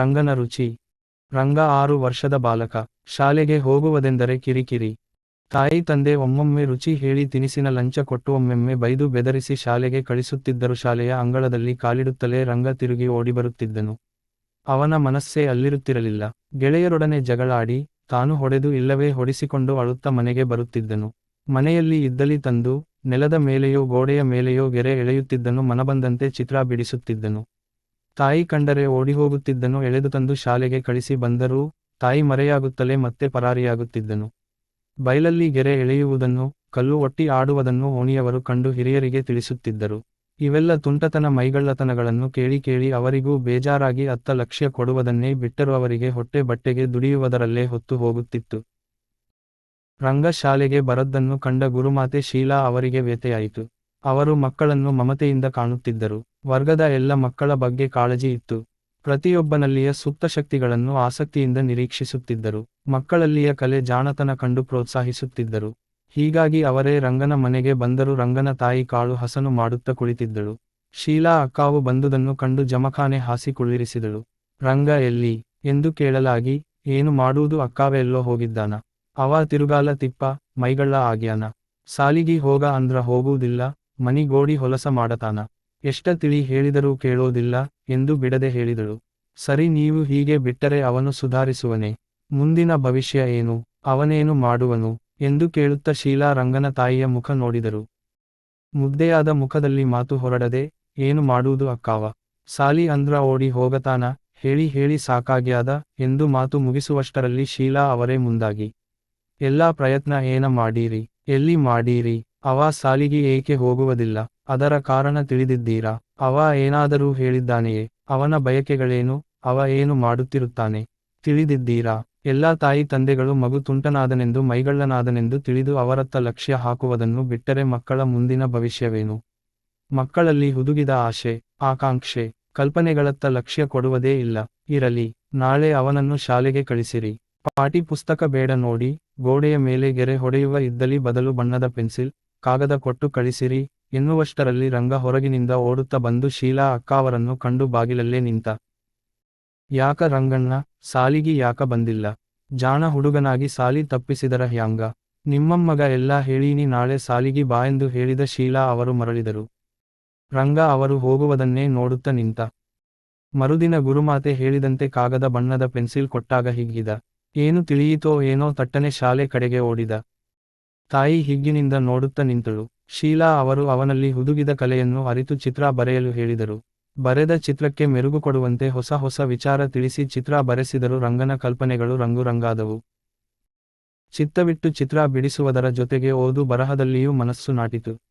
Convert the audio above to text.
ರಂಗನ ರುಚಿ. ರಂಗ ಆರು ವರ್ಷದ ಬಾಲಕ. ಶಾಲೆಗೆ ಹೋಗುವುದೆಂದರೆ ಕಿರಿಕಿರಿ. ತಾಯಿ ತಂದೆ ಒಮ್ಮೊಮ್ಮೆ ರುಚಿ ಹೇಳಿ ತಿನಿಸಿನ ಲಂಚ ಕೊಟ್ಟು ಒಮ್ಮೆಮ್ಮೆ ಬೈದು ಬೆದರಿಸಿ ಶಾಲೆಗೆ ಕಳಿಸುತ್ತಿದ್ದರು. ಶಾಲೆಯ ಅಂಗಳದಲ್ಲಿ ಕಾಲಿಡುತ್ತಲೇ ರಂಗ ತಿರುಗಿ ಓಡಿಬರುತ್ತಿದ್ದನು. ಅವನ ಮನಸ್ಸೇ ಅಲ್ಲಿರುತ್ತಿರಲಿಲ್ಲ. ಗೆಳೆಯರೊಡನೆ ಜಗಳಾಡಿ, ತಾನು ಹೊಡೆದು ಇಲ್ಲವೇ ಹೊಡಿಸಿಕೊಂಡು ಅಳುತ್ತ ಮನೆಗೆ ಬರುತ್ತಿದ್ದನು. ಮನೆಯಲ್ಲಿ ಇದ್ದಲಿ ತಂದು, ನೆಲದ ಮೇಲೆಯೋ ಗೋಡೆಯ ಮೇಲೆಯೋ ಗೆರೆ ಎಳೆಯುತ್ತಿದ್ದನು. ಮನಬಂದಂತೆ ಚಿತ್ರ ಬಿಡಿಸುತ್ತಿದ್ದನು. ತಾಯಿ ಕಂಡರೆ ಓಡಿಹೋಗುತ್ತಿದ್ದನು, ಎಳೆದು ತಂದು ಶಾಲೆಗೆ ಕಳಿಸಿ ಬಂದರೂ ತಾಯಿ ಮರೆಯಾಗುತ್ತಲೇ ಮತ್ತೆ ಪರಾರಿಯಾಗುತ್ತಿದ್ದನು. ಬಯಲಲ್ಲಿ ಗೆರೆ ಎಳೆಯುವುದನ್ನು, ಕಲ್ಲು ಒಟ್ಟಿ ಆಡುವುದನ್ನು ಓಣಿಯವರು ಕಂಡು ಹಿರಿಯರಿಗೆ ತಿಳಿಸುತ್ತಿದ್ದರು. ಇವೆಲ್ಲ ತುಂಟತನ ಮೈಗಳ್ಳತನಗಳನ್ನು ಕೇಳಿ ಕೇಳಿ ಅವರಿಗೂ ಬೇಜಾರಾಗಿ ಅತ್ತ ಲಕ್ಷ್ಯ ಕೊಡುವುದನ್ನೇ ಬಿಟ್ಟರು ಅವರಿಗೆ ಹೊಟ್ಟೆ ಬಟ್ಟೆಗೆ ದುಡಿಯುವುದರಲ್ಲೇ ಹೊತ್ತು ಹೋಗುತ್ತಿತ್ತು. ರಂಗ ಶಾಲೆಗೆ ಬರದ್ದನ್ನು ಕಂಡ ಗುರುಮಾತೆ ಶೀಲಾ ಅವರಿಗೆ ವ್ಯಥೆಯಾಯಿತು. ಅವರು ಮಕ್ಕಳನ್ನು ಮಮತೆಯಿಂದ ಕಾಣುತ್ತಿದ್ದರು. ವರ್ಗದ ಎಲ್ಲ ಮಕ್ಕಳ ಬಗ್ಗೆ ಕಾಳಜಿ ಇತ್ತು. ಪ್ರತಿಯೊಬ್ಬನಲ್ಲಿಯ ಸುಪ್ತ ಶಕ್ತಿಗಳನ್ನು ಆಸಕ್ತಿಯಿಂದ ನಿರೀಕ್ಷಿಸುತ್ತಿದ್ದರು. ಮಕ್ಕಳಲ್ಲಿಯ ಕಲೆ ಜಾಣತನ ಕಂಡು ಪ್ರೋತ್ಸಾಹಿಸುತ್ತಿದ್ದರು. ಹೀಗಾಗಿ ಅವರೇ ರಂಗನ ಮನೆಗೆ ಬಂದರು ರಂಗನ ತಾಯಿ ಕಾಳು ಹಸನು ಮಾಡುತ್ತ ಕುಳಿತಿದ್ದಳು. ಶೀಲಾ ಅಕ್ಕಾವು ಬಂದುದನ್ನು ಕಂಡು ಜಮಖಾನೆ ಹಾಸಿ ಕುಳ್ಳಿರಿಸಿದಳು. ರಂಗ ಎಲ್ಲಿ? ಎಂದು ಕೇಳಲಾಗಿ, ಏನು ಮಾಡುವುದು ಅಕ್ಕಾವೆಲ್ಲೋ ಹೋಗಿದ್ದಾನ? ಅವ ತಿರುಗಾಲ ತಿಪ್ಪ, ಮೈಗಳ್ಳ ಆಗ್ಯಾನ? ಸಾಲಿಗಿ ಹೋಗ ಅಂದ್ರ ಹೋಗುವುದಿಲ್ಲ. ಮನಿಗೋಡಿ ಹೊಲಸ ಮಾಡತಾನ. ಎಷ್ಟ ತಿಳಿ ಹೇಳಿದರೂ ಕೇಳೋದಿಲ್ಲ ಎಂದು ಬಿಡದೆ ಹೇಳಿದಳು. ಸರಿ ನೀವು ಹೀಗೆ ಬಿಟ್ಟರೆ ಅವನು ಸುಧಾರಿಸುವನೆ. ಮುಂದಿನ ಭವಿಷ್ಯ ಏನು? ಅವನೇನು ಮಾಡುವನು? ಎಂದು ಕೇಳುತ್ತ ಶೀಲಾ ರಂಗನ ತಾಯಿಯ ಮುಖ ನೋಡಿದರು. ಮುದ್ದೆಯಾದ ಮುಖದಲ್ಲಿ ಮಾತು ಹೊರಡದೆ, ಏನು ಮಾಡುವುದು ಅಕ್ಕಾವ? ಸಾಲಿ ಅಂದ್ರ ಓಡಿ ಹೋಗತಾನ? ಹೇಳಿ ಹೇಳಿ ಸಾಕಾಗ್ಯಾದ? ಎಂದು ಮಾತು ಮುಗಿಸುವಷ್ಟರಲ್ಲಿ ಶೀಲಾ ಅವರೇ ಮುಂದಾಗಿ, ಎಲ್ಲಾ ಪ್ರಯತ್ನ ಏನ ಮಾಡೀರಿ? ಎಲ್ಲಿ ಮಾಡೀರಿ? ಅವ ಸಾಲಿಗೆ ಏಕೆ ಹೋಗುವುದಿಲ್ಲ? ಅದರ ಕಾರಣ ತಿಳಿದಿದ್ದೀರಾ? ಅವ ಏನಾದರೂ ಹೇಳಿದ್ದಾನೆಯೇ? ಅವನ ಬಯಕೆಗಳೇನು? ಅವ ಏನು ಮಾಡುತ್ತಿರುತ್ತಾನೆ? ತಿಳಿದಿದ್ದೀರಾ? ಎಲ್ಲಾ ತಾಯಿ ತಂದೆಗಳು ಮಗು ತುಂಟನಾದನೆಂದು ಮೈಗಳ್ಳನಾದನೆಂದು ತಿಳಿದು ಅವರತ್ತ ಲಕ್ಷ್ಯ ಹಾಕುವುದನ್ನು ಬಿಟ್ಟರೆ ಮಕ್ಕಳ ಮುಂದಿನ ಭವಿಷ್ಯವೇನು? ಮಕ್ಕಳಲ್ಲಿ ಹುದುಗಿದ ಆಶೆ, ಆಕಾಂಕ್ಷೆ, ಕಲ್ಪನೆಗಳತ್ತ ಲಕ್ಷ್ಯ ಕೊಡುವುದೇ ಇಲ್ಲ. ಇರಲಿ, ನಾಳೆ ಅವನನ್ನು ಶಾಲೆಗೆ ಕಳಿಸಿರಿ. ಪಾಟಿ ಪುಸ್ತಕ ಬೇಡ ನೋಡಿ, ಗೋಡೆಯ ಮೇಲೆ ಗೆರೆ ಹೊಡೆಯುವ ಇದ್ದಲಿ ಬದಲು ಬಣ್ಣದ ಪೆನ್ಸಿಲ್ ಕಾಗದ ಕೊಟ್ಟು ಕಳಿಸಿರಿ, ಎನ್ನುವಷ್ಟರಲ್ಲಿ ರಂಗ ಹೊರಗಿನಿಂದ ಓಡುತ್ತ ಬಂದು ಶೀಲಾ ಅಕ್ಕಾವರನ್ನು ಕಂಡು ಬಾಗಿಲಲ್ಲೇ ನಿಂತ. ಯಾಕ ರಂಗಣ್ಣ, ಸಾಲಿಗಿ ಯಾಕ ಬಂದಿಲ್ಲ? ಜಾಣ ಹುಡುಗನಾಗಿ ಸಾಲಿ ತಪ್ಪಿಸಿದರ ಹ್ಯಾಂಗ? ನಿಮ್ಮಮ್ಮಗ ಎಲ್ಲಾ ಹೇಳೀನಿ ನಾಳೆ ಸಾಲಿಗಿ ಎಂದು ಹೇಳಿದ ಶೀಲಾ ಅವರು ಮರಳಿದರು. ರಂಗ ಅವರು ಹೋಗುವುದನ್ನೇ ನೋಡುತ್ತ ನಿಂತ. ಮರುದಿನ ಗುರುಮಾತೆ ಹೇಳಿದಂತೆ ಕಾಗದ ಬಣ್ಣದ ಪೆನ್ಸಿಲ್ ಕೊಟ್ಟಾಗ ಹಿಗ್ಗಿದ. ಏನು ತಿಳಿಯಿತೋ ಏನೋ ತಟ್ಟನೆ ಶಾಲೆ ಕಡೆಗೆ ಓಡಿದ. ತಾಯಿ ಹಿಗ್ಗಿನಿಂದ ನೋಡುತ್ತ ನಿಂತಳು. ಶೀಲಾ ಅವರು ಅವನಲ್ಲಿ ಹುದುಗಿದ ಕಲೆಯನ್ನು ಅರಿತು ಚಿತ್ರ ಬರೆಯಲು ಹೇಳಿದರು. ಬರೆದ ಚಿತ್ರಕ್ಕೆ ಮೆರುಗು ಕೊಡುವಂತೆ ಹೊಸ ಹೊಸ ವಿಚಾರ ತಿಳಿಸಿ ಚಿತ್ರ ಬರೆಸಿದರು. ರಂಗನ ಕಲ್ಪನೆಗಳು ರಂಗುರಂಗಾದವು. ಚಿತ್ತವಿಟ್ಟು ಚಿತ್ರ ಬಿಡಿಸುವುದರ ಜೊತೆಗೆ ಓದು ಬರಹದಲ್ಲಿಯೂ ಮನಸ್ಸು ನಾಟಿತು.